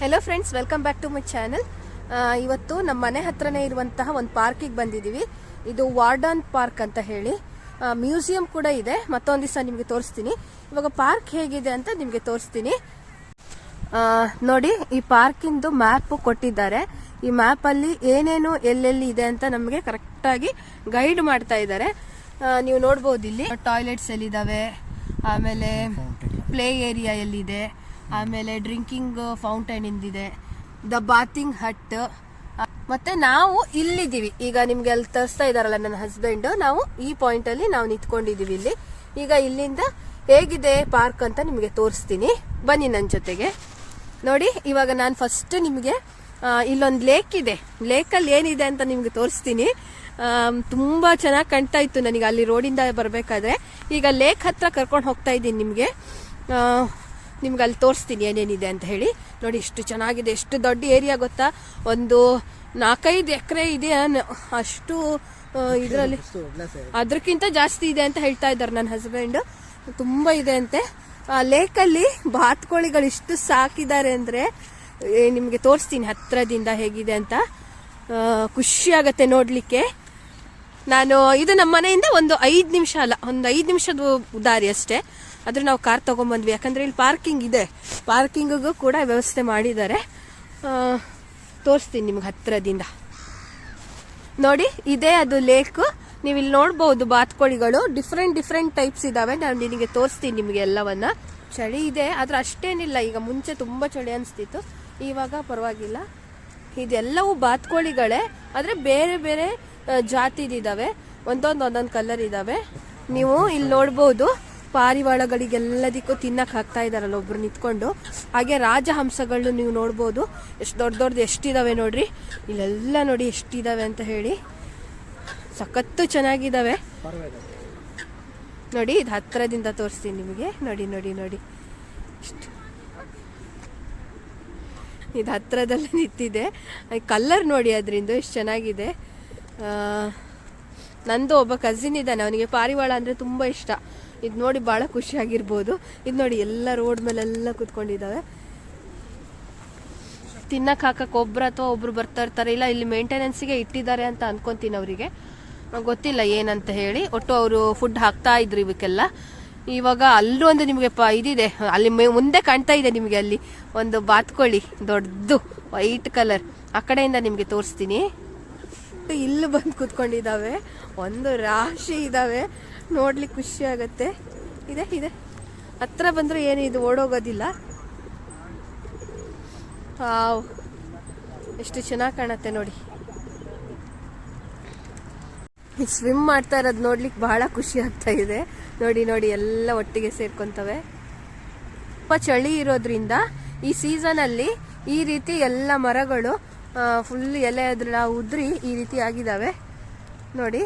Hello friends welcome back to my channel ಇವತ್ತು ನಮ್ಮ ಮನೆ ಹತ್ರನೇ ಇರುವಂತಹ ಒಂದು ಪಾರ್ಕಿಗೆ ಬಂದಿದ್ದೀವಿ. ಇದು ವಾರ್ಡನ್ ಪಾರ್ಕ್ ಅಂತ ಹೇಳಿ. ಮ್ಯೂಸಿಯಂ ಕೂಡ ಇದೆ. ಮತ್ತೊಂದು ದಿವಸ ನಿಮಗೆ ತೋರಿಸ್ತೀನಿ. ಇವಾಗ ಪಾರ್ಕ್ ಹೇಗಿದೆ ಅಂತ ನಿಮಗೆ ತೋರಿಸ್ತೀನಿ. ನೋಡಿ ಈ ಪಾರ್ಕಿಂದು ಮ್ಯಾಪ್ ಕೊಟ್ಟಿದ್ದಾರೆ. ಈ ಮ್ಯಾಪ್ ಅಲ್ಲಿ ಏನೇನು ಎಲ್ಲೆಲ್ಲಿ ಇದೆ ಅಂತ ನಮಗೆ ಕರೆಕ್ಟ್ ಆಗಿ ಗೈಡ್ ಮಾಡ್ತಾ ಇದ್ದಾರೆ. ನೀವು ನೋಡ್ಬೋದು ಇಲ್ಲಿ. ಟಾಯ್ಲೆಟ್ಸ್ ಎಲ್ಲಿದ್ದಾವೆ ಆಮೇಲೆ ಪ್ಲೇ ಏರಿಯಾ ಎಲ್ಲಿದೆ? ಆಮೇಲೆ drinking fountain ಇಂದಿದೆ. The bathing hut. ಮತ್ತೆ ನಾವು ಇಲ್ಲಿದ್ದೀವಿ. ಈಗ ನಿಮ್ಗೆ ಅಲ್ಲಿ ತರಿಸ್ತಾ ಇದಾರಲ್ಲ ನನ್ನ ಹಸ್ಬೆಂಡ್. ನಾವು ಈ ಪಾಯಿಂಟ್ ಅಲ್ಲಿ ನಾವು ನಿಂತ್ಕೊಂಡಿದೀವಿ ಇಲ್ಲಿ. ಈಗ ಇಲ್ಲಿಂದ ಹೇಗಿದೆ ಪಾರ್ಕ್ ಅಂತ ನಿಮಗೆ ತೋರಿಸ್ತೀನಿ. ಬನ್ನಿ ನನ್ನ ಜೊತೆಗೆ. ನೋಡಿ, ಇವಾಗ ನಾನು ಫಸ್ಟ್ ನಿಮಗೆ ಇಲ್ಲೊಂದು ಲೇಕ್ ಇದೆ. ಲೇಕಲ್ಲಿ ಏನಿದೆ ಅಂತ ನಿಮಗೆ ತೋರಿಸ್ತೀನಿ. ತುಂಬ ಚೆನ್ನಾಗಿ ಕಾಣ್ತಾ ಇತ್ತು ನನಗೆ ಅಲ್ಲಿ ರೋಡಿಂದ ಬರಬೇಕಾದ್ರೆ. ಈಗ ಲೇಕ್ ಹತ್ರ ಕರ್ಕೊಂಡು ಹೋಗ್ತಾ ಇದ್ದೀನಿ ನಿಮಗೆ. ನಿಮ್ಗೆ ಅಲ್ಲಿ ತೋರಿಸ್ತೀನಿ ಏನೇನಿದೆ ಅಂತ ಹೇಳಿ. ನೋಡಿ ಎಷ್ಟು ಚೆನ್ನಾಗಿದೆ ಎಷ್ಟು ದೊಡ್ಡ ಏರಿಯಾ ಗೊತ್ತಾ? ಒಂದು ನಾಲ್ಕೈದು ಎಕರೆ ಇದೆ ಅಷ್ಟು ಇದರಲ್ಲಿ. ಅದಕ್ಕಿಂತ ಜಾಸ್ತಿ ಇದೆ ಅಂತ ಹೇಳ್ತಾ ಇದ್ದಾರೆ ನನ್ನ ಹಸ್ಬೆಂಡ್ ತುಂಬ ಇದೆ ಅಂತೆ. ಆ ಲೇಕಲ್ಲಿ ಬಾತ್ಕೋಳಿಗಳು ಇಷ್ಟು ಸಾಕಿದ್ದಾರೆ ಅಂದ್ರೆ ನಿಮಗೆ ತೋರಿಸ್ತೀನಿ ಹತ್ತಿರದಿಂದ ಹೇಗಿದೆ ಅಂತ. ಖುಷಿ ಆಗತ್ತೆ ನೋಡ್ಲಿಕ್ಕೆ. ನಾನು, ಇದು ನಮ್ಮ ಮನೆಯಿಂದ ಒಂದು ಐದು ನಿಮಿಷ ಅಲ್ಲ, ಒಂದು ಐದು ನಿಮಿಷದ ದಾರಿ ಅಷ್ಟೇ. ಆದ್ರೆ ನಾವು ಕಾರ್ ತಗೊಂಡ್ಬಂದ್ವಿ ಯಾಕಂದರೆ ಇಲ್ಲಿ ಪಾರ್ಕಿಂಗ್ ಇದೆ. ಪಾರ್ಕಿಂಗಿಗೂ ಕೂಡ ವ್ಯವಸ್ಥೆ ಮಾಡಿದ್ದಾರೆ. ತೋರಿಸ್ತೀನಿ ನಿಮ್ಗೆ ಹತ್ತಿರದಿಂದ. ನೋಡಿ, ಇದೇ ಅದು ಲೇಕ್. ನೀವು ಇಲ್ಲಿ ನೋಡಬಹುದು ಬಾತ್ಕೋಳಿಗಳು. ಡಿಫ್ರೆಂಟ್ ಡಿಫ್ರೆಂಟ್ ಟೈಪ್ಸ್ ಇದಾವೆ. ನಾನು ನಿನಗೆ ತೋರಿಸ್ತೀನಿ ನಿಮಗೆ ಎಲ್ಲವನ್ನ. ಚಳಿ ಇದೆ, ಆದ್ರೆ ಅಷ್ಟೇನಿಲ್ಲ. ಈಗ ಮುಂಚೆ ತುಂಬಾ ಚಳಿ ಅನಿಸ್ತಿತ್ತು. ಇವಾಗ ಪರವಾಗಿಲ್ಲ. ಇದೆಲ್ಲವೂ ಬಾತ್ಕೋಳಿಗಳೇ. ಆದ್ರೆ ಬೇರೆ ಬೇರೆ ಜಾತಿದಿದ್ದಾವೆ ಒಂದೊಂದು ಒಂದೊಂದು ಕಲರ್ ಇದಾವೆ. ನೀವು ಇಲ್ಲಿ ನೋಡ್ಬೋದು. ಪಾರಿವಾಳಗಳಿಗೆಲ್ಲದಕ್ಕೂ ತಿನ್ನಕ್ ಹಾಕ್ತಾ ಇದಾರಲ್ಲ ಒಬ್ರು ನಿಂತ್ಕೊಂಡು. ಹಾಗೆ ರಾಜಹಂಸಗಳು ನೀವು ನೋಡ್ಬೋದು. ಎಷ್ಟು ದೊಡ್ಡ ದೊಡ್ಡದು ಎಷ್ಟಿದಾವೆ ನೋಡ್ರಿ. ಇಲ್ಲೆಲ್ಲ ನೋಡಿ ಎಷ್ಟಿದಾವೆ ಅಂತ ಹೇಳಿ. ಸಖತ್ತು ಚೆನ್ನಾಗಿದಾವೆ. ನೋಡಿ, ಇದು ಹತ್ರದಿಂದ ತೋರಿಸ್ತೀನಿ ನಿಮಗೆ. ನೋಡಿ ನೋಡಿ ನೋಡಿ. ಇಷ್ಟು. ಇದು ಹತ್ರದಲ್ಲೇ ನಿಂತಿದೆ. ಕಲರ್ ನೋಡಿ ಅದರಿಂದ ಎಷ್ಟು ಚೆನ್ನಾಗಿದೆ. ನಂದು ಒಬ್ಬ ಕಸಿನ್ ಇದ್ದಾನೆ. ಅವನಿಗೆ ಪಾರಿವಾಳ ಅಂದರೆ ತುಂಬ ಇಷ್ಟ. ಇದು ನೋಡಿ ಭಾಳ ಖುಷಿಯಾಗಿರ್ಬೋದು ಇದು ನೋಡಿ ಎಲ್ಲ ರೋಡ್ ಮೇಲೆಲ್ಲ ಕುತ್ಕೊಂಡಿದ್ದಾವೆ ತಿನ್ನಕ್ಕೆ ಹಾಕಕ್ಕೆ ಒಬ್ರು ಅಥವಾ ಒಬ್ರು ಬರ್ತಾ ಇರ್ತಾರೆ. ಇಲ್ಲ, ಇಲ್ಲಿ ಮೇಂಟೆನೆನ್ಸಿಗೆ ಇಟ್ಟಿದ್ದಾರೆ ಅಂತ ಅನ್ಕೊಂತೀನಿ ಅವರಿಗೆ. ಗೊತ್ತಿಲ್ಲ ಏನಂತ ಹೇಳಿ. ಒಟ್ಟು ಅವರು ಫುಡ್ ಹಾಕ್ತಾ ಇದ್ರು ಇವಕ್ಕೆಲ್ಲ. ಇವಾಗ ಅಲ್ಲೂ ಒಂದು ನಿಮಗೆ ಪ ಇದಿದೆ. ಅಲ್ಲಿ ಮುಂದೆ ಕಾಣ್ತಾ ಇದೆ ನಿಮಗೆ ಅಲ್ಲಿ. ಒಂದು ಬಾತ್ಕೊಳ್ಳಿ ದೊಡ್ಡದು ವೈಟ್ ಕಲರ್ ಆ ಕಡೆಯಿಂದ ನಿಮಗೆ ತೋರಿಸ್ತೀನಿ. ಇಲ್ಲಿ ಬಂದು ಕೂತ್ಕೊಂಡಿದ್ದಾವೆ ಒಂದು ರಾಶಿ ಇದಾವೆ. ನೋಡ್ಲಿಕ್ಕೆ ಖುಷಿ ಆಗತ್ತೆ. ಇದೆ ಇದೆ. ಹತ್ರ ಬಂದ್ರೆ ಏನು ಇದು ಓಡೋಗೋದಿಲ್ಲ. ಹಾವ್ ಎಷ್ಟು ಚೆನ್ನಾಗಿ ಕಾಣತ್ತೆ ನೋಡಿ. ಸ್ವಿಮ್ ಮಾಡ್ತಾ ಇರೋದು ನೋಡ್ಲಿಕ್ಕೆ ಬಹಳ ಖುಷಿ ಆಗ್ತಾ ಇದೆ. ನೋಡಿ ನೋಡಿ, ಎಲ್ಲ ಒಟ್ಟಿಗೆ ಸೇರ್ಕೊಂತವೆ. ತುಂಬ ಚಳಿ ಇರೋದ್ರಿಂದ ಈ ಸೀಸನ್ ಅಲ್ಲಿ ಈ ರೀತಿ ಎಲ್ಲ ಮರಗಳು ಫುಲ್ ಎಲೆ ಅದ್ರ ಉದ್ರಿ ಈ ರೀತಿ ಆಗಿದಾವೆ. ನೋಡಿ.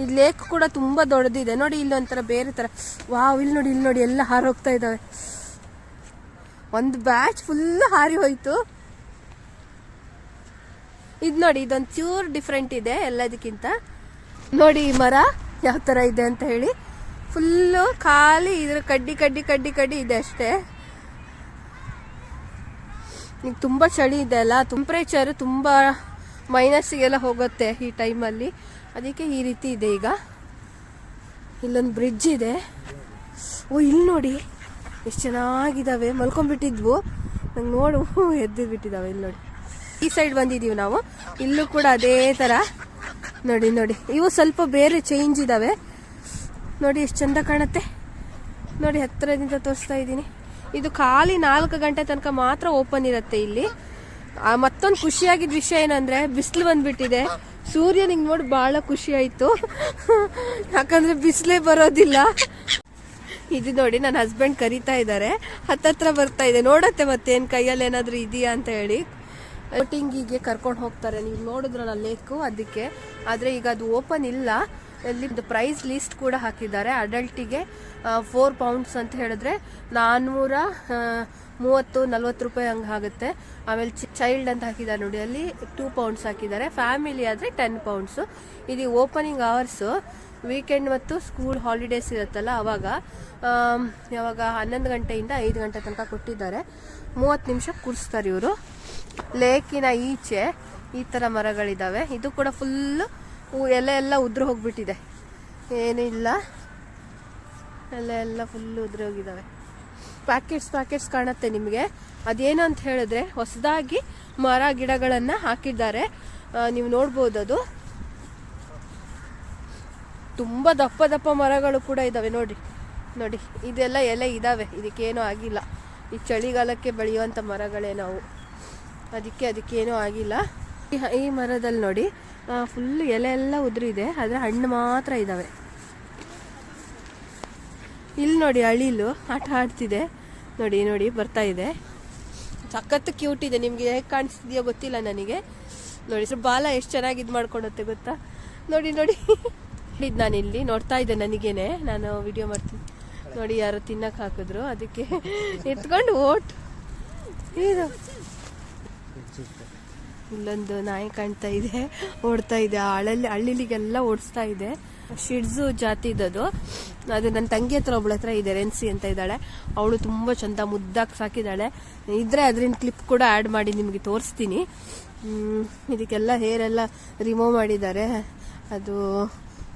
ಈ ಲೇಕ್ ಕೂಡ ತುಂಬ ದೊಡ್ಡದಿದೆ. ನೋಡಿ ಇಲ್ಲಿ ಒಂಥರ ಬೇರೆ ಥರ ವಾವ್, ಇಲ್ಲಿ ನೋಡಿ ಇಲ್ಲಿ ನೋಡಿ ಎಲ್ಲ ಹಾರೋಗ್ತಾ ಇದ್ದಾವೆ ಒಂದು ಬ್ಯಾಚ್ ಫುಲ್ ಹಾರಿ ಹೋಯ್ತು. ಇದು ನೋಡಿ, ಇದೊಂದು ಚೂರ್ ಡಿಫ್ರೆಂಟ್ ಇದೆ ಎಲ್ಲದಕ್ಕಿಂತ. ನೋಡಿ ಈ ಮರ ಯಾವ ಥರ ಇದೆ ಅಂತ ಹೇಳಿ. ಫುಲ್ಲು ಖಾಲಿ ಇದ್ರ ಕಡ್ಡಿ ಕಡ್ಡಿ ಕಡ್ಡಿ ಕಡ್ಡಿ ಇದೆ ಅಷ್ಟೇ. ಈಗ ತುಂಬಾ ಚಳಿ ಇದೆ ಅಲ್ಲ ಟೆಂಪ್ರೇಚರ್ ತುಂಬಾ ಮೈನಸ್ಗೆಲ್ಲ ಹೋಗುತ್ತೆ ಈ ಟೈಮಲ್ಲಿ. ಅದಕ್ಕೆ ಈ ರೀತಿ ಇದೆ ಈಗ. ಇಲ್ಲೊಂದು ಬ್ರಿಡ್ಜ್ ಇದೆ. ಓ ಇಲ್ಲಿ ನೋಡಿ. ಎಷ್ಟು ಚೆನ್ನಾಗಿದ್ದಾವೆ ಮಲ್ಕೊಂಡ್ಬಿಟ್ಟಿದ್ವು. ನಂಗೆ ನೋಡು. ಎದ್ದು ಬಿಟ್ಟಿದ್ದಾವೆ ಇಲ್ಲಿ ನೋಡಿ. ಈ ಸೈಡ್ ಬಂದಿದ್ದೀವಿ ನಾವು. ಇಲ್ಲೂ ಕೂಡ ಅದೇ ಥರ ನೋಡಿ ನೋಡಿ. ಇವು ಸ್ವಲ್ಪ ಬೇರೆ ಚೇಂಜ್ ಇದ್ದಾವೆ ನೋಡಿ, ಎಷ್ಟು ಚಂದ ಕಾಣುತ್ತೆ. ನೋಡಿ ಹತ್ತಿರದಿಂದ ತೋರಿಸ್ತಾ ಇದ್ದೀನಿ. ಇದು ಖಾಲಿ ನಾಲ್ಕು ಗಂಟೆ ತನಕ ಮಾತ್ರ ಓಪನ್ ಇರುತ್ತೆ ಇಲ್ಲಿ. ಮತ್ತೊಂದು ಖುಷಿಯಾಗಿದ್ದ ವಿಷಯ ಏನಂದ್ರೆ, ಬಿಸಿಲು ಬಂದ್ಬಿಟ್ಟಿದೆ. ಸೂರ್ಯನಿಗೆ ನೋಡಿ ಬಹಳ ಖುಷಿ ಆಯ್ತು. ಯಾಕಂದ್ರೆ ಬಿಸಿಲೇ ಬರೋದಿಲ್ಲ. ಇದು ನೋಡಿ ನನ್ನ ಹಸ್ಬೆಂಡ್ ಕರಿತಾ ಇದ್ದಾರೆ ಹತ್ತತ್ರ ಬರ್ತಾ ಇದೆ. ನೋಡತ್ತೆ ಮತ್ತೇನ್, ಕೈಯಲ್ಲಿ ಏನಾದರೂ ಇದೆಯಾ ಅಂತ ಹೇಳಿ. ಬೋಟಿಂಗಿಗೆ ಕರ್ಕೊಂಡು ಹೋಗ್ತಾರೆ. ನೀವು ನೋಡಿದ್ರಲ್ಲ ಲೇಕು ಅದಕ್ಕೆ. ಆದ್ರೆ ಈಗ ಅದು ಓಪನ್ ಇಲ್ಲ. ಅಲ್ಲಿ ಪ್ರೈಸ್ ಲಿಸ್ಟ್ ಕೂಡ ಹಾಕಿದ್ದಾರೆ. ಅಡಲ್ಟಿಗೆ ಫೋರ್ ಪೌಂಡ್ಸ್ ಅಂತ ಹೇಳಿದ್ರೆ ನಾನ್ನೂರ ಮೂವತ್ತು, ನಲ್ವತ್ತು ರೂಪಾಯಿ ಹಂಗೆ ಆಗುತ್ತೆ. ಆಮೇಲೆ ಚೈಲ್ಡ್ ಅಂತ ಹಾಕಿದ್ದಾರೆ ನೋಡಿ, ಅಲ್ಲಿ ಟೂ ಪೌಂಡ್ಸ್ ಹಾಕಿದ್ದಾರೆ. ಫ್ಯಾಮಿಲಿ ಆದರೆ ಟೆನ್ ಪೌಂಡ್ಸು ಇದು ಓಪನಿಂಗ್ ಅವರ್ಸು ವೀಕೆಂಡ್ ಮತ್ತು ಸ್ಕೂಲ್ ಹಾಲಿಡೇಸ್ ಇರುತ್ತಲ್ಲ ಅವಾಗ ಯಾವಾಗ ಹನ್ನೊಂದು ಗಂಟೆಯಿಂದ ಐದು ಗಂಟೆ ತನಕ ಕೊಟ್ಟಿದ್ದಾರೆ. ಮೂವತ್ತು ನಿಮಿಷ ಕೂರಿಸ್ತಾರೆ ಇವರು. ಲೇಕಿನ ಈಚೆ ಈ ಥರ ಮರಗಳಿದ್ದಾವೆ ಇದು ಕೂಡ ಫುಲ್ಲು ಎಲೆ ಎಲ್ಲ ಉದುರು ಹೋಗ್ಬಿಟ್ಟಿದೆ. ಏನಿಲ್ಲ ಇಲ್ಲ. ಎಲ್ಲ ಎಲ್ಲ ಫುಲ್ಲು ಉದುರಿ ಹೋಗಿದ್ದಾವೆ ಪ್ಯಾಕೆಟ್ಸ್ ಪ್ಯಾಕೆಟ್ಸ್ ಕಾಣುತ್ತೆ ನಿಮಗೆ. ಅದೇನು ಅಂತ ಹೇಳಿದ್ರೆ, ಹೊಸದಾಗಿ ಮರ ಗಿಡಗಳನ್ನು ಹಾಕಿದ್ದಾರೆ. ನೀವು ನೋಡ್ಬೋದು ಅದು. ತುಂಬ ದಪ್ಪ ದಪ್ಪ ಮರಗಳು ಕೂಡ ಇದ್ದಾವೆ ನೋಡಿ. ನೋಡಿ, ಇದೆಲ್ಲ ಎಲೆ ಇದ್ದಾವೆ ಇದಕ್ಕೇನೂ ಆಗಿಲ್ಲ. ಈ ಚಳಿಗಾಲಕ್ಕೆ ಬೆಳೆಯುವಂಥ ಮರಗಳೇ ನಾವು. ಅದಕ್ಕೆ ಅದಕ್ಕೇನೂ ಆಗಿಲ್ಲ. ಈ- ಈ ಮರದಲ್ಲಿ ನೋಡಿ ಫುಲ್ ಎಲೆ ಎಲ್ಲ ಉದುರಿದೆ. ಆದರೆ ಹಣ್ಣು ಮಾತ್ರ ಇದ್ದಾವೆ ಇಲ್ಲಿ ನೋಡಿ ಅಳಿಲು ಆಟ ಆಡ್ತಿದೆ. ನೋಡಿ ನೋಡಿ, ಬರ್ತಾ ಇದೆ. ಸಖತ್ತು ಕ್ಯೂಟ್ ಇದೆ. ನಿಮಗೆ ಹೇಗೆ ಕಾಣಿಸ್ತಿದೆಯೋ ಗೊತ್ತಿಲ್ಲ ನನಗೆ. ನೋಡಿ, ಸ್ವಲ್ಪ ಬಾಲ ಎಷ್ಟು ಚೆನ್ನಾಗಿ ಇದು ಮಾಡ್ಕೊಂಡತ್ತೆ ಗೊತ್ತಾ? ನೋಡಿ ನೋಡಿ. ನೋಡಿದ್ದು ನಾನು ಇಲ್ಲಿ ನೋಡ್ತಾ ಇದ್ದೆ ನನಗೇನೆ. ನಾನು ವಿಡಿಯೋ ಮಾಡ್ತೀನಿ. ನೋಡಿ, ಯಾರೋ ತಿನ್ನಕ್ಕೆ ಹಾಕಿದ್ರು. ಅದಕ್ಕೆ ಎತ್ಕೊಂಡು ಓಟ್. ಇದು. ಇಲ್ಲೊಂದು ನಾಯಿ ಕಾಣ್ತಾ ಇದೆ, ಓಡ್ತಾ ಇದೆ. ಹಳಲ್ಲಿ ಹಳ್ಳಿಲಿಗೆಲ್ಲ ಓಡಿಸ್ತಾ ಇದೆ. ಶಿಡ್ಸು ಜಾತಿದದು ಅದು. ನನ್ನ ತಂಗಿ ಹತ್ರ, ಒಬ್ಳ ಹತ್ರ ಇದೆ ರೆನ್ಸಿ ಅಂತ ಇದ್ದಾಳೆ. ಅವಳು ತುಂಬ ಚಂದ ಮುದ್ದಾಗಿ ಸಾಕಿದ್ದಾಳೆ ಇದ್ರೆ ಅದರಿಂದ ಕ್ಲಿಪ್ ಕೂಡ ಆ್ಯಡ್ ಮಾಡಿ ನಿಮಗೆ ತೋರಿಸ್ತೀನಿ. ಇದಕ್ಕೆಲ್ಲ ಹೇರ್ ಎಲ್ಲ ರಿಮೂವ್ ಮಾಡಿದ್ದಾರೆ. ಅದು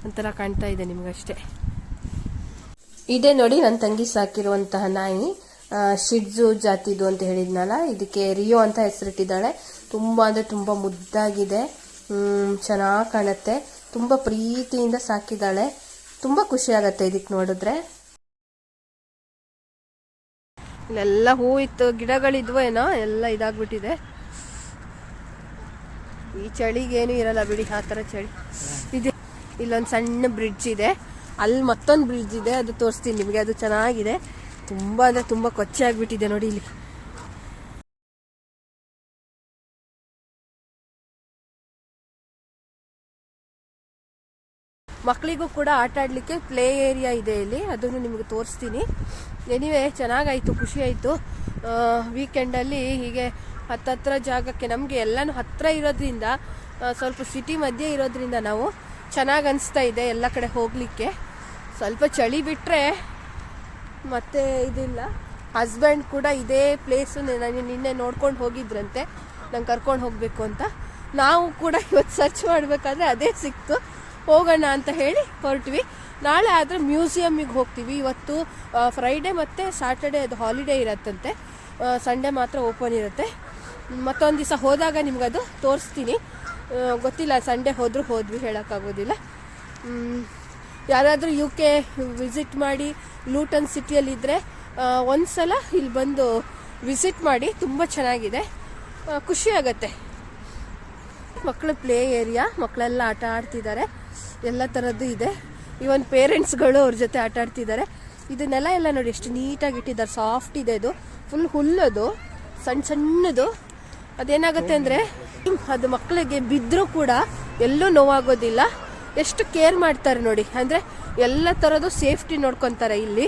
ಒಂಥರ ಕಾಣ್ತಾ ಇದೆ ನಿಮಗಷ್ಟೇ. ಇದೆ ನೋಡಿ ನನ್ನ ತಂಗಿ ಸಾಕಿರುವಂತಹ ನಾಯಿ. ಶಿಡ್ಜು ಜಾತಿದು ಅಂತ ಹೇಳಿದ್ನಲ್ಲ? ಇದಕ್ಕೆ ರಿಯೋ ಅಂತ ಹೆಸರಿಟ್ಟಿದ್ದಾಳೆ. ತುಂಬ ಅಂದರೆ ತುಂಬ ಮುದ್ದಾಗಿದೆ. ಚೆನ್ನಾಗಿ ಕಾಣುತ್ತೆ. ತುಂಬ ಪ್ರೀತಿಯಿಂದ ಸಾಕಿದ್ದಾಳೆ. ತುಂಬ ಖುಷಿ ಆಗುತ್ತೆ ಇದಕ್ಕೆ ನೋಡಿದ್ರೆ. ಇಲ್ಲೆಲ್ಲ ಹೂ ಇತ್ತು ಗಿಡಗಳಿದ್ವೇನೋ ಎಲ್ಲ ಇದಾಗ್ಬಿಟ್ಟಿದೆ. ಈ ಚಳಿಗೇನು ಇರಲ್ಲ ಬಿಡಿ, ಆ ಥರ ಚಳಿ. ಇದೆ ಇಲ್ಲೊಂದು ಸಣ್ಣ ಬ್ರಿಡ್ಜ್ ಇದೆ. ಅಲ್ಲಿ ಮತ್ತೊಂದು ಬ್ರಿಡ್ಜ್ ಇದೆ, ಅದು ತೋರಿಸ್ತೀನಿ ನಿಮಗೆ, ಅದು ಚೆನ್ನಾಗಿದೆ. ತುಂಬ ಅಂದ್ರೆ ತುಂಬಾ ಕೊಚ್ಚೆ ಆಗ್ಬಿಟ್ಟಿದೆ ನೋಡಿ ಇಲ್ಲಿ. ಮಕ್ಕಳಿಗೂ ಕೂಡ ಆಟ ಆಡ್ಲಿಕ್ಕೆ ಪ್ಲೇ ಏರಿಯಾ ಇದೆ ಇಲ್ಲಿ. ಅದನ್ನು ನಿಮಗೆ ತೋರಿಸ್ತೀನಿ. ಎನಿವೆ ಚೆನ್ನಾಗಾಯ್ತು, ಖುಷಿ ಆಯಿತು. ವೀಕೆಂಡಲ್ಲಿ ಹೀಗೆ ಹತ್ತತ್ರ ಜಾಗಕ್ಕೆ ನಮಗೆ ಎಲ್ಲನೂ ಹತ್ತಿರ ಇರೋದ್ರಿಂದ ಸ್ವಲ್ಪ ಸಿಟಿ ಮಧ್ಯೆ ಇರೋದ್ರಿಂದ ನಾವು ಚೆನ್ನಾಗಿ ಅನಿಸ್ತಾ ಇದೆ ಎಲ್ಲ ಕಡೆ ಹೋಗಲಿಕ್ಕೆ. ಸ್ವಲ್ಪ ಚಳಿ ಬಿಟ್ಟರೆ ಮತ್ತೆ ಇದಿಲ್ಲ. ಹಸ್ಬೆಂಡ್ ಕೂಡ ಇದೇ ಪ್ಲೇಸು ನಾನು ನಿನ್ನೆ ನೋಡ್ಕೊಂಡು ಹೋಗಿದ್ರಂತೆ. ನಂಗೆ ಕರ್ಕೊಂಡು ಹೋಗಬೇಕು ಅಂತ. ನಾವು ಕೂಡ ಇವತ್ತು ಸರ್ಚ್ ಮಾಡಬೇಕಾದ್ರೆ ಅದೇ ಸಿಕ್ತು. ಹೋಗೋಣ ಅಂತ ಹೇಳಿ ಹೊರಟ್ವಿ. ನಾಳೆ ಆದರೆ ಮ್ಯೂಸಿಯಮ್ಮಿಗೆ ಹೋಗ್ತೀವಿ. ಇವತ್ತು ಫ್ರೈಡೇ ಮತ್ತು ಸ್ಯಾಟರ್ಡೇ ಅದು ಹಾಲಿಡೇ ಇರತ್ತಂತೆ. ಸಂಡೇ ಮಾತ್ರ ಓಪನ್ ಇರುತ್ತೆ. ಮತ್ತೊಂದು ದಿವಸ ಹೋದಾಗ ನಿಮಗದು ತೋರಿಸ್ತೀನಿ. ಗೊತ್ತಿಲ್ಲ ಸಂಡೇ ಹೋದರೂ ಹೋದ್ವಿ, ಹೇಳೋಕ್ಕಾಗೋದಿಲ್ಲ. ಯಾರಾದರೂ ಯು ಕೆ ವಿಸಿಟ್ ಮಾಡಿ ಲೂಟನ್ ಸಿಟಿಯಲ್ಲಿದ್ದರೆ ಒಂದು ಸಲ ಇಲ್ಲಿ ಬಂದು ವಿಸಿಟ್ ಮಾಡಿ, ತುಂಬ ಚೆನ್ನಾಗಿದೆ. ಖುಷಿಯಾಗತ್ತೆ ಮಕ್ಕಳು ಪ್ಲೇ ಏರಿಯಾ ಮಕ್ಕಳೆಲ್ಲ ಆಟ ಆಡ್ತಿದ್ದಾರೆ. ಎಲ್ಲ ಥರದ್ದು ಇದೆ. ಇವನ್ ಪೇರೆಂಟ್ಸ್ಗಳು ಅವ್ರ ಜೊತೆ ಆಟ ಆಡ್ತಿದ್ದಾರೆ. ಇದನ್ನೆಲ್ಲ ಎಲ್ಲ ನೋಡಿ, ಎಷ್ಟು ನೀಟಾಗಿ ಇಟ್ಟಿದ್ದಾರೆ. ಸಾಫ್ಟ್ ಇದೆ ಇದು. ಫುಲ್ ಹುಲ್ಲದು ಸಣ್ಣ ಸಣ್ಣದು. ಅದೇನಾಗುತ್ತೆ ಅಂದರೆ, ಅದು ಮಕ್ಕಳಿಗೆ ಬಿದ್ದರೂ ಕೂಡ ಎಲ್ಲೂ ನೋವಾಗೋದಿಲ್ಲ. ಎಷ್ಟು ಕೇರ್ ಮಾಡ್ತಾರೆ ನೋಡಿ. ಅಂದರೆ ಎಲ್ಲ ಥರದ್ದು ಸೇಫ್ಟಿ ನೋಡ್ಕೊತಾರೆ ಇಲ್ಲಿ.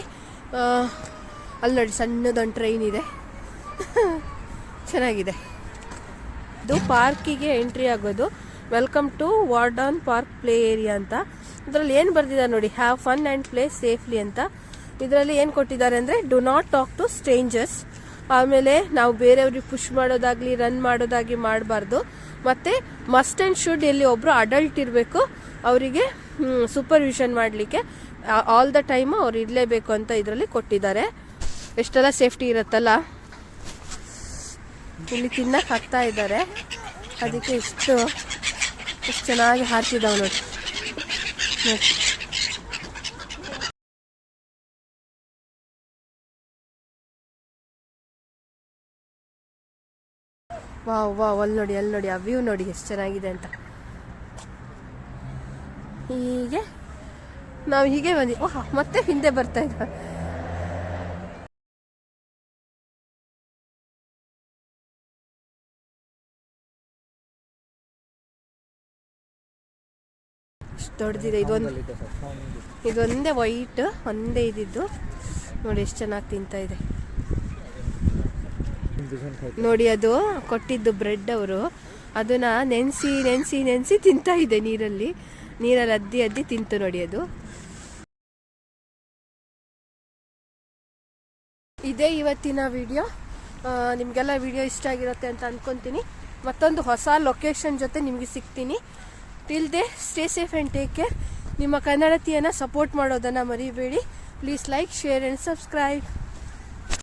ಅಲ್ಲಿ ನೋಡಿ ಸಣ್ಣದೊಂದು ಟ್ರೈನ್ ಇದೆ. ಚೆನ್ನಾಗಿದೆ. ಇದು ಪಾರ್ಕಿಗೆ ಎಂಟ್ರಿ ಆಗೋದು. Welcome to Warden park play area ಅಂತ. ಇದರಲ್ಲಿ ಏನು ಬರ್ದಿದ್ದಾರೆ ನೋಡಿ? Have fun and play safely ಅಂತ. ಇದರಲ್ಲಿ ಏನು ಕೊಟ್ಟಿದ್ದಾರೆ ಅಂದರೆ do not talk to strangers ಆಮೇಲೆ ನಾವು ಬೇರೆಯವ್ರಿಗೆ ಪುಷ್ ಮಾಡೋದಾಗ್ಲಿ ರನ್ ಮಾಡೋದಾಗಿ ಮಾಡಬಾರ್ದು. ಮತ್ತು ಮಸ್ಟ್ ಆ್ಯಂಡ್ ಶುಡ್ ಎಲ್ಲಿ ಒಬ್ಬರು ಅಡಲ್ಟ್ ಇರಬೇಕು, ಅವರಿಗೆ ಸೂಪರ್ವಿಷನ್ ಮಾಡಲಿಕ್ಕೆ ಆಲ್ ದ ಟೈಮು ಅವ್ರು ಇರಲೇಬೇಕು ಅಂತ ಇದರಲ್ಲಿ ಕೊಟ್ಟಿದ್ದಾರೆ. ಎಷ್ಟೆಲ್ಲ ಸೇಫ್ಟಿ ಇರುತ್ತಲ್ಲ? ಇಲ್ಲಿ ತಿನ್ನಕ್ಕೆ ಹಾಕ್ತಾ ಇದ್ದಾರೆ. ಅದಕ್ಕೆ ಇಷ್ಟು ಇಷ್ಟು ಚೆನ್ನಾಗಿ ಹಾರ್ತಿದ್ದಾವೆ ನೋಡಿ. ವಾವ್ ವಾವ್ ಅಲ್ಲಿ ನೋಡಿ ಅಲ್ಲಿ ನೋಡಿ ಆ ವ್ಯೂ ನೋಡಿ ಎಷ್ಟು ಚೆನ್ನಾಗಿದೆ ಅಂತ. ಹೀಗೆ ನಾವು ಹೀಗೆ ಬಂದಿ ಓಹ್ ಮತ್ತೆ ಹಿಂದೆ ಬರ್ತಾ ಇದ್ದ ಎಷ್ಟು ದೊಡ್ಡದಿದೆ. ಇದೊಂದು ಇದೊಂದೇ ವೈಟ್ ಒಂದೇ ಇದ್ದಿದ್ದು ನೋಡಿ ಎಷ್ಟು ಚೆನ್ನಾಗಿ ತಿಂತಾ ಇದೆ. ನೋಡಿ, ಅದು ಕೊಟ್ಟಿದ್ದು ಬ್ರೆಡ್ ಅವರು. ಅದನ್ನ ನೆನೆಸಿ ನೆನೆಸಿ ನೆನೆಸಿ ತಿಂತಾ ಇದೆ ನೀರಲ್ಲಿ. ನೀರಲ್ಲಿ ಅದ್ದಿ ಅದ್ದಿ ತಿಂತು ನೋಡಿ ಅದು. ಇದೇ ಇವತ್ತಿನ ವಿಡಿಯೋ ನಿಮಗೆಲ್ಲ ವಿಡಿಯೋ ಇಷ್ಟ ಆಗಿರುತ್ತೆ ಅಂತ ಅಂದ್ಕೊತೀನಿ ಮತ್ತೊಂದು ಹೊಸ ಲೊಕೇಶನ್ ಜೊತೆ ನಿಮಗೆ ಸಿಗ್ತೀನಿ. Till then stay safe and take care ನಿಮ್ಮ ಕನ್ನಡತಿಯನ್ನು ಸಪೋರ್ಟ್ ಮಾಡೋದನ್ನು ಮರಿಬೇಡಿ. Please like share and subscribe